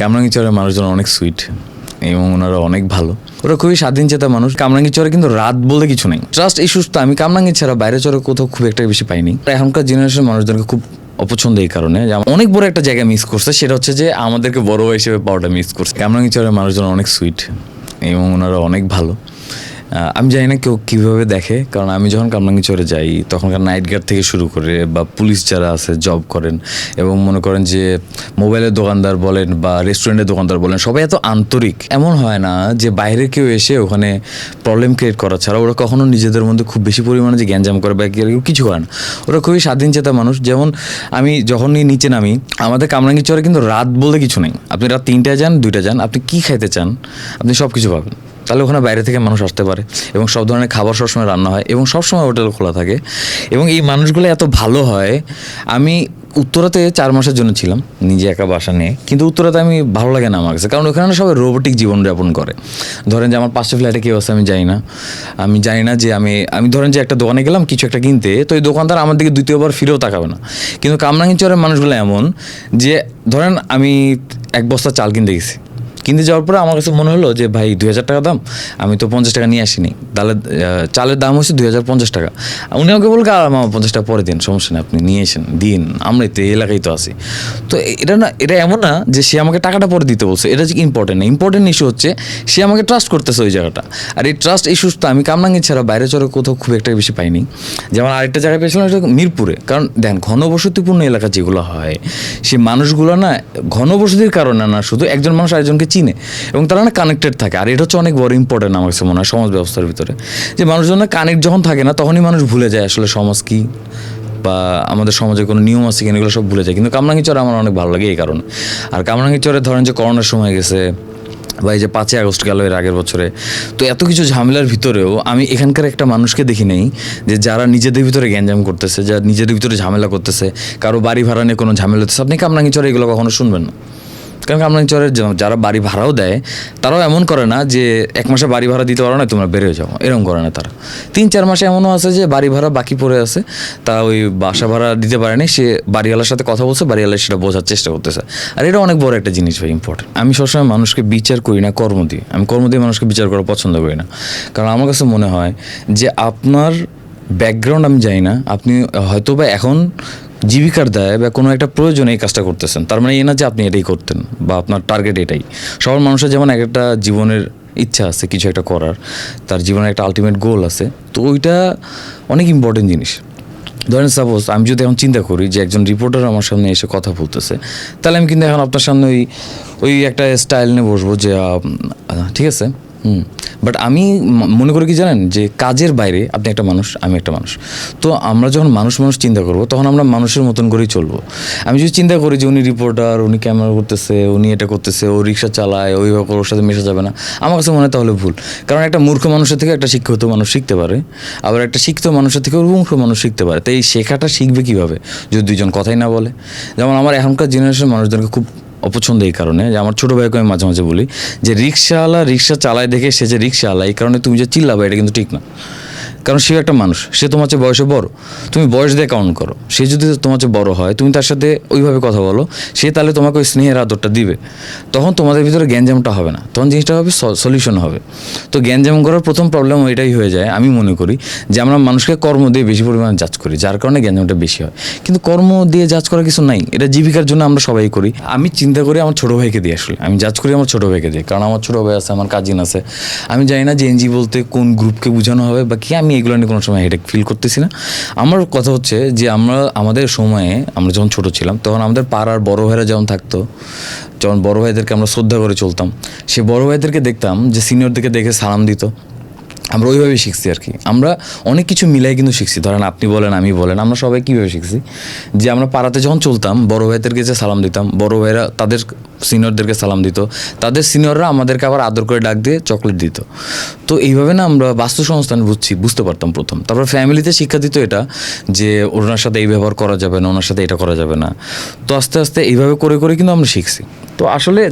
কামরাঙ্গি চরের মানুষজন অনেক সুইট এবং ওনারা অনেক ভালো। ওরা খুবই স্বাধীন চেতা মানুষ। কামরাঙ্গি চরে কিন্তু রাত বলে কিছু নেই। ট্রাস্ট তো, আমি কামরাঙ্গি ছাড়া বাইরে চরে কোথাও খুব একটা বেশি পাইনি। এখনকার জেনারেশন মানুষজনকে খুব অপছন্দ এই কারণে যে অনেক বড় একটা জায়গা মিস করছে, সেটা হচ্ছে যে আমাদেরকে বড় হিসেবে পাওয়াটা মিস করছে। কামরাঙ্গি চরের মানুষজন অনেক সুইট এবং ওনারা অনেক ভালো। আমি জানি না কেউ কীভাবে দেখে, কারণ আমি যখন কামরাঙ্গি চরে যাই, তখনকার নাইট গার্ড থেকে শুরু করে বা পুলিশ যারা আছে জব করেন এবং মনে করেন যে মোবাইলের দোকানদার বলেন বা রেস্টুরেন্টের দোকানদার বলেন, সবাই এত আন্তরিক। এমন হয় না যে বাইরে কেউ এসে ওখানে প্রবলেম ক্রিয়েট করা ছাড়া ওরা কখনো নিজেদের মধ্যে খুব বেশি পরিমাণে যে গ্যাঞ্জাম করে বা কেউ কিছু করে না। ওরা খুবই স্বাধীন চেতা মানুষ। যেমন আমি যখনই নিচে নামি, আমাদের কামরাঙ্গি চরে কিন্তু রাত বলে কিছু নেই। আপনি রাত তিনটায় যান দুইটা যান, আপনি কী খাইতে চান, আপনি সব কিছু পাবেন। তাহলে ওখানে বাইরে থেকে মানুষ আসতে পারে এবং সব ধরনের খাবার সবসময় রান্না হয় এবং সবসময় হোটেল খোলা থাকে এবং এই মানুষগুলো এত ভালো হয়, আমি উত্তরাতে চার মাসের জন্য ছিলাম, নিজে একা বাসা নিয়ে। কিন্তু উত্তরাতে আমি ভালো লাগে না আমার কাছে, কারণ ওখানে সবাই রোবোটিক জীবনযাপন করে। ধরেন যে আমার পাঁচটা ফ্ল্যাটে কেউ আছে, আমি জানি না। আমি জানি না যে আমি আমি ধরেন যে একটা দোকানে গেলাম, কিছু একটা কিনতে, তো এই দোকানদার আমার দিকে দ্বিতীয়বার ফিরেও তাকাবে না। কিন্তু কামরাঙ্গি চরের মানুষগুলো এমন যে, ধরেন আমি এক বস্তা চাল কিনতে গেছি। কিনতে যাওয়ার পরে আমার কাছে মনে হলো যে, ভাই, দুই হাজার টাকা দাম, আমি তো পঞ্চাশ টাকা নিয়ে আসিনি। তাহলে চালের দাম হচ্ছে দুই হাজার পঞ্চাশ টাকা। উনি আমাকে বলকে আর আমার পঞ্চাশ টাকা পরে দিন, সমস্যা নেই, আপনি নিয়ে এসেন দিন। আমরাই তো এলাকায় তো আছি। তো এটা না, এটা এমন না যে, সে আমাকে টাকাটা পরে দিতে বলছে, এটা যে ইম্পর্টেন্ট না। ইম্পর্টেন্ট ইস্যু হচ্ছে, সে আমাকে ট্রাস্ট করতেছে ওই জায়গাটা। আর এই ট্রাস্ট ইস্যুস তো আমি কামরাঙ্গি ছাড়া বাইরে চড়ে কোথাও খুব একটা বেশি পাইনি। যেমন আরেকটা জায়গায় পেয়েছিলাম, সেটা মিরপুরে। কারণ দেন ঘনবসতিপূর্ণ এলাকা যেগুলো হয় সে মানুষগুলো না, ঘনবসতির কারণে না, শুধু একজন মানুষ আরেকজনকে চিনে এবং তারা না কানেক্টেড থাকে। আর এটা হচ্ছে অনেক বড় ইম্পর্টেন্ট আমার কাছে মনে হয় সমাজ ব্যবস্থার ভিতরে। যে মানুষজন না কানেক্ট যখন থাকে না, তখনই মানুষ ভুলে যায় আসলে সমাজ কী বা আমাদের সমাজে কোনো নিয়ম আছে কিনা, এগুলো সব ভুলে যায়। কিন্তু কামরাঙ্গি চরে আমার অনেক ভালো লাগে এই কারণে। আর কামরাঙ্গি চরে ধরেন যে করোনার সময় গেছে বা এই যে পাঁচই আগস্ট গেল এর আগের বছরে, তো এত কিছু ঝামেলার ভিতরেও আমি এখানকার একটা মানুষকে দেখি নেই যে যারা নিজেদের ভিতরে গ্যাঞ্জাম করতেছে, যারা নিজেদের ভিতরে ঝামেলা করতেছে, কারও বাড়ি ভাড়া নিয়ে কোনো ঝামেলা হতেছে আপনি কামরাঙ্গি চরে এগুলো কখনো শুনবেন না? কারণ চরের যারা বাড়ি ভাড়াও দেয়, তারাও এমন করে না যে এক মাসে বাড়ি ভাড়া দিতে পারো না, তোমরা বেরিয়ে যাও। এরকম করে না তারা। তিন, চার মাসে এমনও আছে যে বাড়ি ভাড়া বাকি পড়ে আছে তা ওই বাসা ভাড়া দিতে পারেনি, সে বাড়িওয়ালার সাথে কথা বলছে বাড়িওয়ালা সেটা বোঝার চেষ্টা করতেছে। আর এটা অনেক বড় একটা জিনিস ভাই ইম্পর্টেন্ট আমি সবসময় মানুষকে বিচার করি না, কর্ম দিয়ে আমি কর্ম দিয়ে মানুষকে বিচার করা পছন্দ করি না। কারণ আমার কাছে মনে হয় যে আপনার ব্যাকগ্রাউন্ড আমি জানি না, আপনি হয়তো বা এখন জীবিকার দায় বা কোনো একটা প্রয়োজনে এই কাজটা করতেছেন। তার মানে এই না যে আপনি এটাই করতেন বা আপনার টার্গেট এটাই। সবার মানুষের যেমন এক একটা জীবনের ইচ্ছা আছে কিছু একটা করার, তার জীবনের একটা আলটিমেট গোল আছে, তো ওইটা অনেক ইম্পর্টেন্ট জিনিস। ধরেন সাপোজ আমি যদি এখন চিন্তা করি যে একজন রিপোর্টার আমার সামনে এসে কথা বলতেছে, তাহলে আমি কিন্তু এখন আপনার সামনে ওই ওই একটা স্টাইল নিয়ে বসবো যে ঠিক আছে বাট আমি মনে করি কি জানেন? যে কাজের বাইরে আপনি একটা মানুষ, আমি একটা মানুষ। তো আমরা যখন মানুষ মানুষ চিন্তা করব, তখন আমরা মানুষের মতন করেই চলবো। আমি যদি চিন্তা করি যে উনি রিপোর্টার উনি ক্যামেরা করতেছে, উনি এটা করতেছে, ও রিক্সা চালায় ওইভাবে ওর সাথে মেশা যাবে না, আমার কাছে মনে হয় তাহলে ভুল। কারণ একটা মূর্খ মানুষের থেকে একটা শিক্ষিত মানুষ শিখতে পারে, আবার একটা শিক্ষিত মানুষের থেকে মূর্খ মানুষ শিখতে পারে। তাই শেখাটা শিখবে কীভাবে? যদি দুইজন কথাই না বলে। যেমন আমার এখনকার জেনারেশন মানুষদেরকে খুব অপছন্দ এই কারণে, যে আমার ছোটো ভাইকে আমি মাঝে মাঝে বলি যে, রিক্সাওয়ালা রিক্সা চালায় দেখে সে যে রিক্সাওয়ালা, এই কারণে তুমি যে চিল্লাবে, এটা কিন্তু ঠিক না। কারণ সে একটা মানুষ, সে তোমার চেয়ে বয়সে বড়। তুমি বয়স দিয়ে কাউন্ট করো। সে যদি তোমার চেয়ে বড় হয়, তুমি তার সাথে ওইভাবে কথা বলো, সে তাহলে তোমাকে ওই স্নেহের আদরটা দিবে। তখন তোমাদের ভিতরে গ্যাঞ্জামটা হবে না। তখন জিনিসটা হবে সলিউশন হবে। তো গ্যাঞ্জাম করার প্রথম প্রবলেম ওইটাই হয়ে যায়, আমি মনে করি, যে আমরা মানুষকে কর্ম দিয়ে বেশি পরিমাণে জাজ করি, যার কারণে গ্যাঞ্জামটা বেশি হয়। কিন্তু কর্ম দিয়ে জাজ করার কিছু নাই। এটা জীবিকার জন্য আমরা সবাই করি। আমি চিন্তা করি আমার ছোটো ভাইকে দিয়ে আসলে। আমি জাজ করি আমার ছোটো ভাইকে দিয়ে। কারণ আমার ছোটো ভাই আছে, আমার কাজিন আছে। আমি জানি না যে এনজি বলতে কোন গ্রুপকে বোঝানো হবে বা কি, আমি এগুলো নিয়ে কোনো সময় হেডেক ফিল করতেছি না। আমার কথা হচ্ছে যে আমরা, আমাদের সময়ে আমরা যখন ছোট ছিলাম, তখন আমাদের পাড়ার বড় ভাইরা যেমন থাকতো, যখন বড় ভাইদেরকে আমরা শ্রদ্ধা করে চলতাম সে বড় ভাইদেরকে দেখতাম যে সিনিয়রদেরকে দেখে সালাম দিত। আমরা ওইভাবে শিখছি আর কি। আমরা অনেক কিছু মিলাই কিন্তু শিখছি। ধরেন আপনি বলেন, আমি বলেন, আমরা সবাই কীভাবে শিখছি? যে আমরা পাড়াতে যখন চলতাম, বড় ভাইদেরকে যে সালাম দিতাম, বড় ভাইরা তাদের সিনিয়রদেরকে সালাম দিত, তাদের সিনিয়ররা আমাদেরকে আবার আদর করে ডাক দিয়ে চকলেট দিত। তো এইভাবে না আমরা বাস্তু সংস্থান বুঝছি, বুঝতে পারতাম প্রথম। তারপর ফ্যামিলিতে শিক্ষা দিত এটা, যে ওনার সাথে এই ব্যবহার করা যাবে না, ওনার সাথে এটা করা যাবে না। তো আস্তে আস্তে এইভাবে করে করে কিন্তু আমরা শিখছি। তো আসলে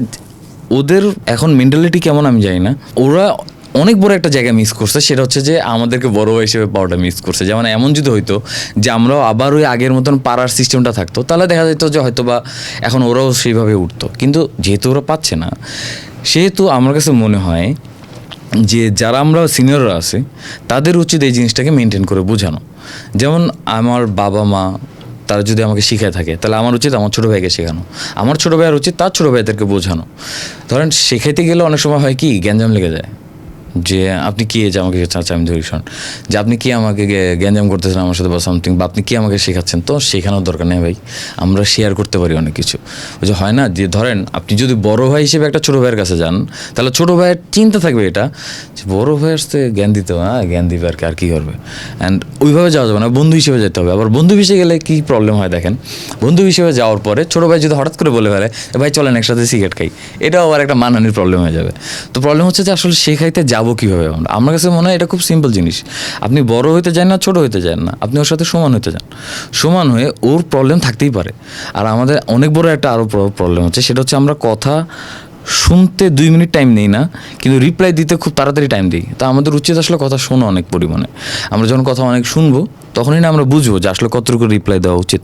ওদের এখন মেন্টালিটি কেমন আমি জানি না। ওরা অনেক বড় একটা জায়গা মিস করছে, সেটা হচ্ছে যে আমাদেরকে বড় হিসেবে পাওয়াটা মিস করছে। যেমন এমন যদি হইতো যে আমরাও আবার ওই আগের মতন পাড়ার সিস্টেমটা থাকতো, তাহলে দেখা যেত যে হয়তো বা এখন ওরাও সেইভাবে উঠতো। কিন্তু যেহেতু ওরা পাচ্ছে না, সেহেতু আমার কাছে মনে হয় যে যারা আমরা সিনিয়ররা আছে, তাদের উচিত এই জিনিসটাকে মেনটেন করে বোঝানো। যেমন আমার বাবা মা, তারা যদি আমাকে শিখায় থাকে, তাহলে আমার উচিত আমার ছোটো ভাইকে শেখানো। আমার ছোটো ভাইয়ের উচিত তার ছোটো ভাইদেরকে বোঝানো। ধরেন, শেখাইতে গেলে অনেক সময় হয় কি, গ্যাঞ্জাম লেগে যায়। যে আপনি কি যে আমাকে চাচা, আমি ধরি, শোন, যে আপনি কি আমাকে গ্যাঞ্জাম করতেছেন আমার সাথে বা সামথিং বা আপনি কি আমাকে শেখাচ্ছেন, তো শেখানোর দরকার নেই ভাই। আমরা শেয়ার করতে পারি অনেক কিছু। ওই যে হয় না, যে ধরেন আপনি যদি বড় ভাই হিসেবে একটা ছোটো ভাইয়ের কাছে যান, তাহলে ছোটো ভাইয়ের চিন্তা থাকবে এটা, যে বড় ভাইয়ের সাথে জ্ঞান দিতে হবে হ্যাঁ জ্ঞান দিবে আর কি, আর কী করবে। অ্যান্ড ওইভাবে যাওয়া যাবে না, বন্ধু হিসেবে যেতে হবে। আবার বন্ধু হিসেবে গেলে কী প্রবলেম হয় দেখেন? বন্ধু হিসেবে যাওয়ার পরে ছোটো ভাই যদি হঠাৎ করে বলে ফেলে ভাই চলেন একসাথে সিগারেট খাই, এটাও আবার একটা মানহানির প্রবলেম হয়ে যাবে। তো প্রবলেম হচ্ছে যে আসলে শেখাইতে যাব কীভাবে? আমরা আমার কাছে মনে হয় এটা খুব সিম্পল জিনিস। আপনি বড় হইতে চান না, ছোট হইতে চান না। আপনি ওর সাথে সমান হইতে চান সমান হয়ে ওর প্রবলেম থাকতেই পারে। আর আমাদের অনেক বড় একটা আরও প্রবলেম হচ্ছে, সেটা হচ্ছে আমরা কথা শুনতে দুই মিনিট টাইম নেই না, কিন্তু রিপ্লাই দিতে খুব তাড়াতাড়ি টাইম দিই। তা আমাদের উচিত আসলে কথা শোনো অনেক পরিমাণে। আমরা যখন কথা অনেক শুনব, তখনই না আমরা বুঝব যে আসলে কতটুকু রিপ্লাই দেওয়া উচিত।